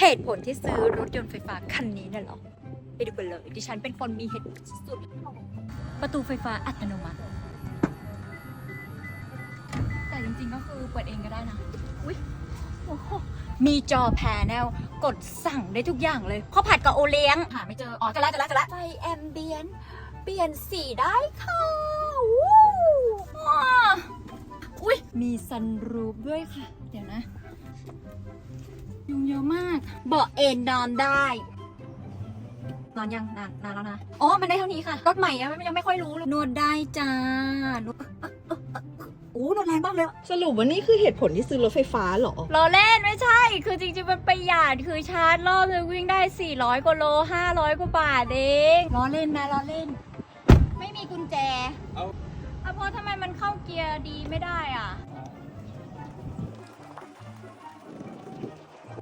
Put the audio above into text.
เหตุผลที่ซื้อรถยนต์ไฟฟ้าคันนี้น่ะเหรอ ไปดูกันเลย ดิฉันเป็นคนมีเหตุผลสุดๆประตูไฟฟ้าอัตโนมัติ แต่จริงๆก็คือเปิดเองก็ได้นะ อุ้ยโอ้โหมีจอแพนเนลกดสั่งได้ทุกอย่างเลยข้าวผัดกับโอเลี้ยง หาไม่เจอ อ๋อจะละจะละจะละไฟแอมเบียนเปลี่ยนสีได้ค่ะวู้ว้าอุ้ยมีซันรูฟด้วยค่ะ เดี๋ยวนะยุง เยอะมากเบาะเอนนอนได้ นอนยังนานนานแล้วนะ อ๋อ มันได้เท่านี้ค่ะ รถใหม่อะยังไม่ค่อยรู้เลยนวดได้จ้านวดโอ้นวดแรงมากเลยอะสรุปว่านี่คือเหตุผลที่ซื้อรถไฟฟ้าเหรอล้อเล่นไม่ใช่ คือจริงๆมันประหยัด คือชาร์จรอบนึงวิ่งได้ 400กว่าโล 500กว่าบาทเองล้อเล่นนะล้อเล่น ไม่มีกุญแจ เอาอะเพราะทำไมมันเข้าเกียร์ดีไม่ได้อะอ